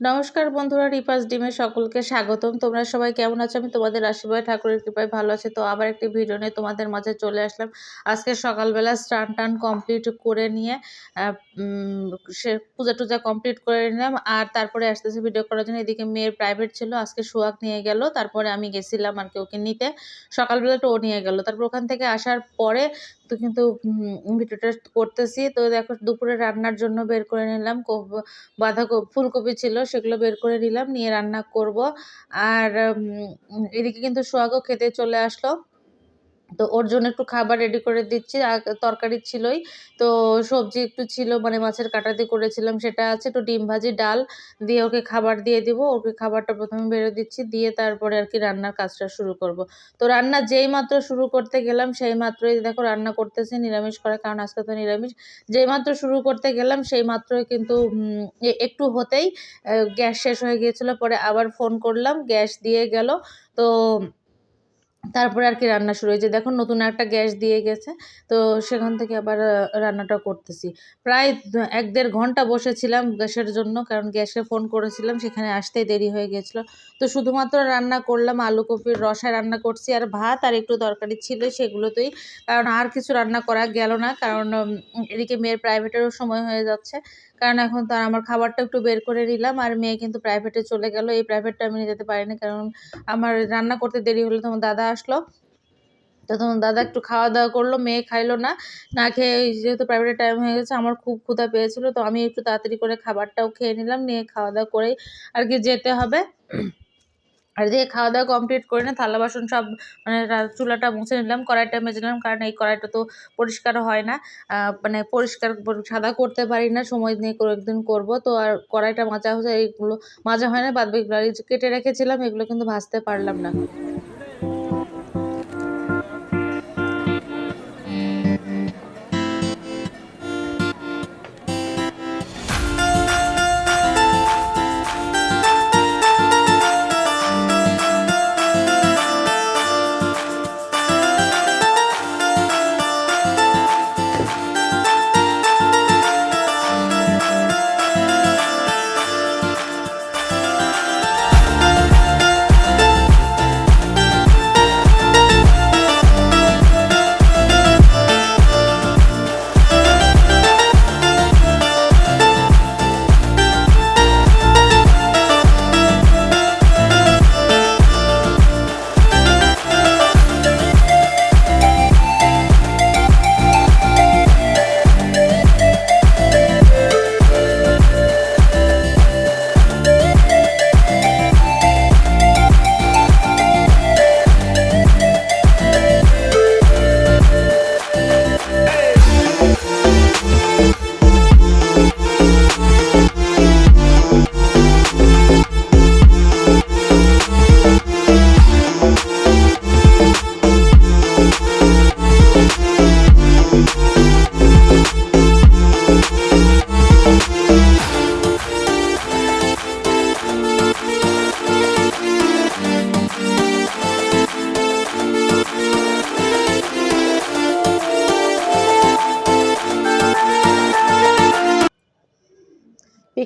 নমস্কার বন্ধুরা, রিপাস ডিমে সকলকে স্বাগতম। তোমরা সবাই কেমন আছো? আমি তোমাদের আশীর্বাদ, ঠাকুরের কৃপায় ভালো আছে। তো আবার একটি ভিডিও নিয়ে তোমাদের মাঝে চলে আসলাম। আজকে সকালবেলা স্নান টান কমপ্লিট করে নিয়ে সে পূজা টুজা কমপ্লিট করে নিলাম। আর তারপরে আস্তে আস্তে ভিডিও করার জন্য। এদিকে মেয়ের প্রাইভেট ছিল, আজকে সোয়াক নিয়ে গেল। তারপরে আমি গেছিলাম আর কি ওকে নিতে। সকালবেলা তো ও নিয়ে গেল। তারপর ওখান থেকে আসার পরে তো কিন্তু ভিডিওটা করতেছি। তো দেখো, দুপুরে রান্নার জন্য বের করে নিলাম। বাঁধাকপি ফুলকপি ছিল, সেগুলো বের করে নিলাম, নিয়ে রান্না করব। আর এদিকে কিন্তু সোহাগও খেতে চলে আসলো। তো ওর জন্য একটু খাবার রেডি করে দিচ্ছি। আর তরকারি ছিলই। তো সবজি একটু ছিল মানে মাছের কাটা দিয়ে করেছিলাম, সেটা আছে। একটু ডিম ভাজি, ডাল দিয়ে ওকে খাবার দিয়ে দিব। ওকে খাবারটা প্রথমে বেরো দিচ্ছি, দিয়ে তারপরে আর কি রান্নার কাজটা শুরু করব। তো রান্না যেই মাত্র শুরু করতে গেলাম, সেই মাত্রই দেখো রান্না করতেছি নিরামিষ করা, কারণ আজকে তো নিরামিষ। যেই মাত্র শুরু করতে গেলাম, সেই মাত্রই কিন্তু একটু হতেই গ্যাস শেষ হয়ে গিয়েছিল। পরে আবার ফোন করলাম, গ্যাস দিয়ে গেল। তো তারপরে আর কি রান্না শুরু হয়েছে। দেখো নতুন একটা গ্যাস দিয়ে গেছে, তো সেখান থেকে আবার রান্নাটা করতেছি। প্রায় এক দেড় ঘণ্টা বসেছিলাম গ্যাসের জন্য, কারণ গ্যাসে ফোন করেছিলাম, সেখানে আসতেই দেরি হয়ে গেছিল। তো শুধুমাত্র রান্না করলাম, আলু কপির রসায় রান্না করছি, আর ভাত আর একটু তরকারি ছিল সেগুলোতেই, কারণ আর কিছু রান্না করা গেল না, কারণ এদিকে মেয়ের প্রাইভেটেরও সময় হয়ে যাচ্ছে। কারণ এখন তো আমার খাবারটা একটু বের করে নিলাম, আর মেয়ে কিন্তু প্রাইভেটে চলে গেল, এই প্রাইভেটটা আমি নিয়ে যেতে পারিনি, কারণ আমার রান্না করতে দেরি হলে তোমার দাদা আসলো। তো তখন দাদা একটু খাওয়া দাওয়া করল, মেয়ে খাইলো না। না খেয়ে যেহেতু প্রাইভেটের টাইম হয়ে গেছে, আমার খুব ক্ষুধা পেয়েছিলো, তো আমি একটু তাড়াতাড়ি করে খাবারটাও খেয়ে নিলাম, নিয়ে খাওয়া দাওয়া করেই আর কি যেতে হবে। আর দিয়ে খাওয়া দাওয়া কমপ্লিট করে নিয়ে থালা বাসন সব মানে চুলাটা মুছে নিলাম, কড়াইটা মেজে নিলাম, কারণ এই কড়াইটা তো পরিষ্কার হয় না। মানে পরিষ্কার সাদা করতে পারি না, সময় নিয়ে একদিন করব, তো আর কড়াইটা মাজা হচ্ছে এইগুলো মাজা হয় না, বাদ কেটে রেখেছিলাম, এগুলো কিন্তু ভাজতে পারলাম না।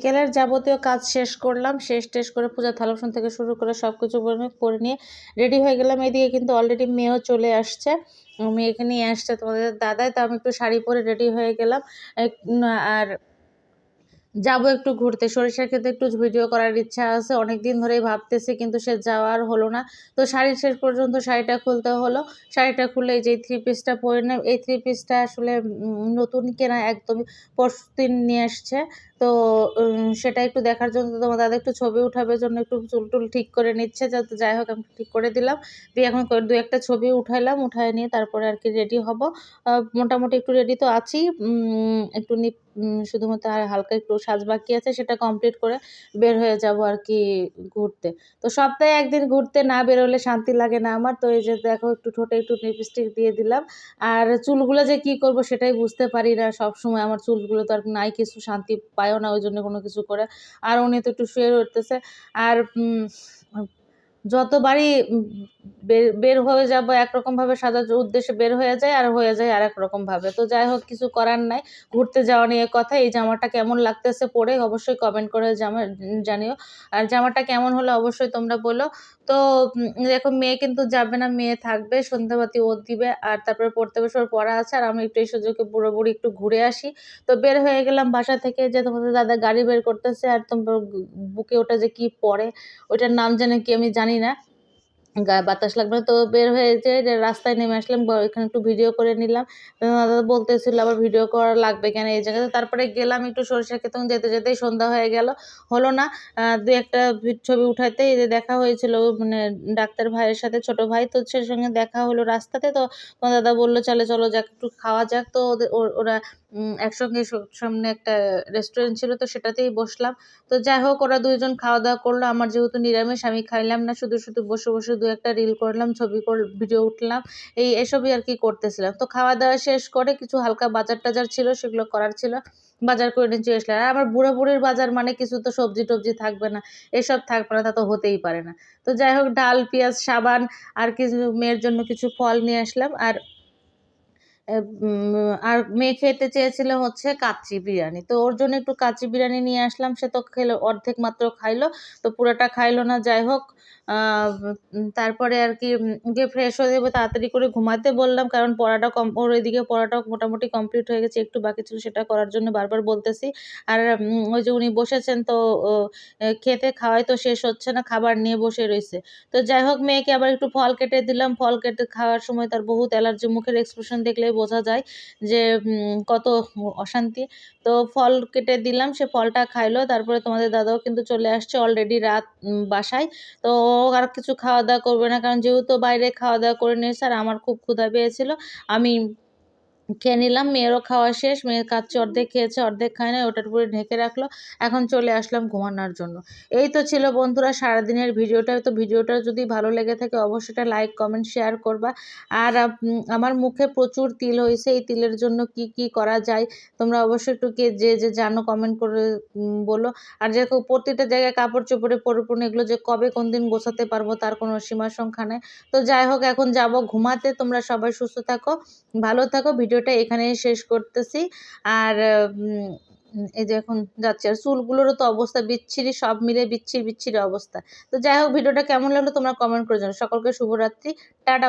বিকেলের যাবতীয় কাজ শেষ করলাম, শেষ টেস করে পূজা থালাপসন থেকে শুরু করে সব কিছু করে নিয়ে রেডি হয়ে গেলাম। এদিকে কিন্তু অলরেডি মেয়েও চলে আসছে। মেয়েকে নিয়ে আসছে তোমাদের দাদাই, তো আমি একটু শাড়ি পরে রেডি হয়ে গেলাম। আর যাব একটু ঘুরতে। সরিষার ক্ষেত্রে একটু ভিডিও করার ইচ্ছা আছে। অনেক দিন ধরেই ভাবতেছি, কিন্তু সে যাওয়ার হলো না। তো শাড়ির শেষ পর্যন্ত শাড়িটা খুলতে হলো। শাড়িটা খুলে যে থ্রি পিসটা পরে নেব। এই থ্রি পিসটা আসলে নতুন কেনা একদমই পরশু দিন নিয়ে আসছে। তো সেটা একটু দেখার জন্য তোমার দাদা একটু ছবি উঠাবার জন্য একটু চুল টুল ঠিক করে নিচ্ছে। যাতে যাই হোক, আমি ঠিক করে দিলাম। দিয়ে এখন দু একটা ছবি উঠাইলাম। উঠায় নিয়ে তারপরে আর কি রেডি হব। মোটামুটি একটু রেডি তো আছি। একটু শুধুমাত্র আর হালকা একটু সাজ বাকি আছে, সেটা কমপ্লিট করে বের হয়ে যাব আর কি ঘুরতে। তো সপ্তাহে একদিন ঘুরতে না বেরোলে শান্তি লাগে না আমার, তো এই যে দেখো একটু ঠোঁটে একটু লিপস্টিক দিয়ে দিলাম। আর চুলগুলো যে কি করব সেটাই বুঝতে পারি না সব সময় আমার চুলগুলো তো আর নাই কিছু, শান্তি পায়ও না ওই জন্য কোনো কিছু করে। আর উনি তো একটু শুয়ে উঠতেছে আর যতবারই বের হয়ে যাব, একরকমভাবে সাজার উদ্দেশ্যে বের হয়ে যায় আর হয়ে যায় আরেক রকমভাবে তো যাই হোক, কিছু করার নাই, ঘুরতে যাওয়া নিয়ে কথা। এই জামাটা কেমন লাগতেছে পরে অবশ্যই কমেন্ট করে জামা, জানিও। আর জামাটা কেমন হলো অবশ্যই তোমরা বলো। তো দেখো, মেয়ে কিন্তু যাবে না, মেয়ে থাকবে, সন্ধ্যাবাতি ও দিবে, আর তারপরে পড়তে বসে পড়া আছে, আর আমি একটু এই সুযোগে পুরো পুরি একটু ঘুরে আসি। তো বের হয়ে গেলাম বাসা থেকে, যে তোমাদের দাদা গাড়ি বের করতেছে, আর তোমার বুকে ওটা যে কি পরে ওইটার নাম জানে কি আমি জানি না। গায়ে বাতাস লাগবে। তো বের হয়ে যে রাস্তায় নেমে আসলাম এখানে একটু ভিডিও করে নিলাম। দাদা বলতেছিল, আবার ভিডিও করা লাগবে কেন এই জায়গাতে? তারপরে গেলাম একটু সরিষা খেতে যেতে যেতেই সন্ধ্যা হয়ে গেল। হলো না দু একটা ছবি উঠাইতে এই যে দেখা হয়েছিল মানে ডাক্তার ভাইয়ের সাথে, ছোট ভাই, তো সে সঙ্গে দেখা হলো রাস্তাতে। তো দাদা বলল, চলে, চলো, যাক, একটু খাওয়া যাক। তো ওদের- ওর- একসঙ্গে সামনে একটা রেস্টুরেন্ট ছিল তো সেটাতেই বসলাম। তো যাই হোক, ওরা দুইজন খাওয়া দাওয়া করল। আমার যেহেতু নিরামিষ, আমি খাইলাম না। শুধু শুধু বসে বসে দু একটা রিল করলাম, ছবি ভিডিও উঠলাম। এই, এসবই আর কি করতেছিলাম। তো খাওয়া দাওয়া শেষ করে কিছু হালকা বাজার টাজার ছিল, সেগুলো করার ছিল। বাজার করে নিয়ে চলে আসলাম। আর আমার বুড়ো বুড়ির বাজার মানে কিছু তো সবজি টবজি থাকবে না। এসব থাকবে না, তা তো হতেই পারে না। তো যাই হোক, ডাল, পেঁয়াজ, সাবান আর কিছু মেয়ের জন্য কিছু ফল নিয়ে আসলাম। আর আর মেয়ে খেতে চেয়েছিল হচ্ছে কাচ্চি বিরিয়ানি। তো ওর জন্য একটু কাচ্চি বিরিয়ানি নিয়ে আসলাম, সে তো খেলো, অর্ধেক মাত্র খাইলো, তো পুরোটা খাইলো না, যাই হোক তারপরে আর কি গিয়ে ফ্রেশ হয়ে যাবে, তাড়াতাড়ি করে ঘুমাতে বললাম, কারণ পড়াটা কম, ওর এদিকে পড়াটাও মোটামুটি কমপ্লিট হয়ে গেছে, একটু বাকি ছিল সেটা করার জন্য বারবার বলতেছি। আর ওই যে উনি বসেছেন, তো খেতে খাওয়াই তো শেষ হচ্ছে না, খাবার নিয়ে বসে রয়েছে তো যাই হোক, মেয়েকে আবার একটু ফল কেটে দিলাম, ফল কেটে খাওয়ার সময় তার বহুত অ্যালার্জি, মুখের এক্সপ্রেশন দেখলেই বোঝা যায় যে কত অশান্তি। তো ফল কেটে দিলাম, সে ফলটা খাইলো, তারপরে তোমাদের দাদাও কিন্তু চলে আসছে অলরেডি রাত বাসায়। তো আর কিছু খাওয়া দাওয়া করবে না, কারণ যেহেতু বাইরে খাওয়া দাওয়া করে নিয়েছে, আর আমার খুব ক্ষুধা পেয়েছিল, আমি খেয়ে নিলাম। মেয়েরও খাওয়া শেষ। মেয়ের কাচ্চি অর্ধেক খেয়েছে, অর্ধেক খায় না ওটার উপরে ঢেকে রাখল। এখন চলে আসলাম ঘুমানোর জন্য। এই তো ছিল বন্ধুরা সারাদিনের ভিডিওটা। তো ভিডিওটা যদি ভালো লেগে থাকে অবশ্যই এটা লাইক, কমেন্ট, শেয়ার করবা। আর আমার মুখে প্রচুর তিল হয়েছে। এই তিলের জন্য কি কি করা যায়? তোমরা অবশ্যই একটু কে, যে যে জানো, কমেন্ট করে বলো। আর যে প্রতিটা জায়গায় কাপড় চোপড়ে পরিপূর্ণ। এগুলো যে কবে, কোন দিন গোছাতে পারব তার কোনো সীমা সংখ্যা নেই। তো যাই হোক, এখন যাব ঘুমাতে। তোমরা সবাই সুস্থ থাকো, ভালো থাকো। ভিডিওটা এখানে শেষ করতেছি। আর এই যে এখন যাচ্ছে, আর চুলগুলোরও তো অবস্থা বিচ্ছিরি, সব মিলে বিচ্ছিরি বিচ্ছিরি অবস্থা। তো যাই হোক, ভিডিওটা কেমন লাগল তোমরা কমেন্ট করে জানো সকলকে শুভরাত্রি, টাটা।